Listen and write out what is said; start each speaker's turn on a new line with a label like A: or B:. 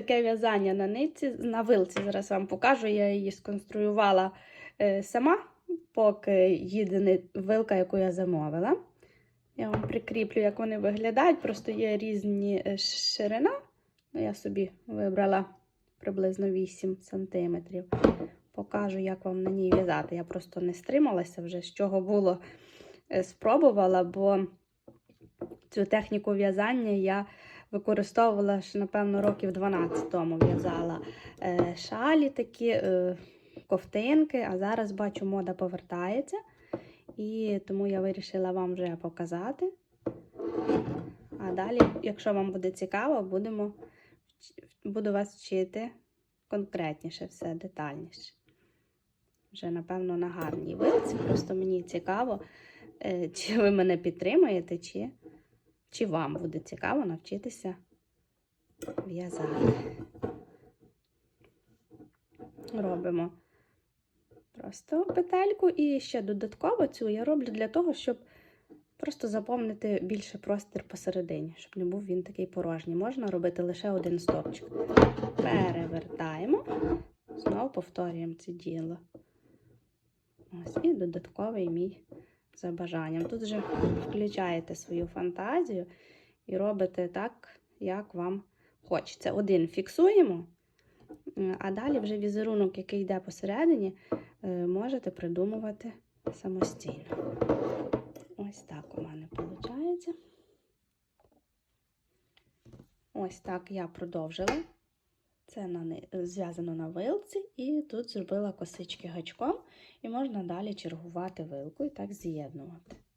A: таке в'язання на нитці, на вилці. Зараз вам покажу. Я її сконструювала е, сама, поки їде вилка, яку я замовила. Я вам прикріплю, як вони виглядають. Просто є різні е, ширина. Ну, Я собі вибрала приблизно 8 см. Покажу, як вам на ній в'язати. Я просто не стрималася вже, з чого було, е, спробувала, бо цю техніку в'язання я використовувала ще, напевно, років 12 тому в'язала е, шалі такі, е, ковтинки, а зараз бачу, мода повертається. І тому я вирішила вам вже показати. А далі, якщо вам буде цікаво, будемо, буду вас вчити конкретніше, все детальніше. Вже, напевно, на гарній вилці. Просто мені цікаво, е, чи ви мене підтримуєте, чи, чи вам буде цікаво навчитися в'язати. Робимо просто петельку і ще додатково цю я роблю для того, щоб просто заповнити більше простір посередині, щоб не був він такий порожній. Можна робити лише один стопчик. Перевертаємо, знову повторюємо це діло. Ось і додатковий мій за бажанням. Тут вже включаєте свою фантазію і робите так, як вам хочеться. Один фіксуємо, а далі вже візерунок, який йде посередині, е, можете придумувати самостійно. Ось так у мене виходить. Ось так я продовжила. Це зв'язано на вилці, і тут зробила косички гачком, і можна далі чергувати вилку і так з'єднувати.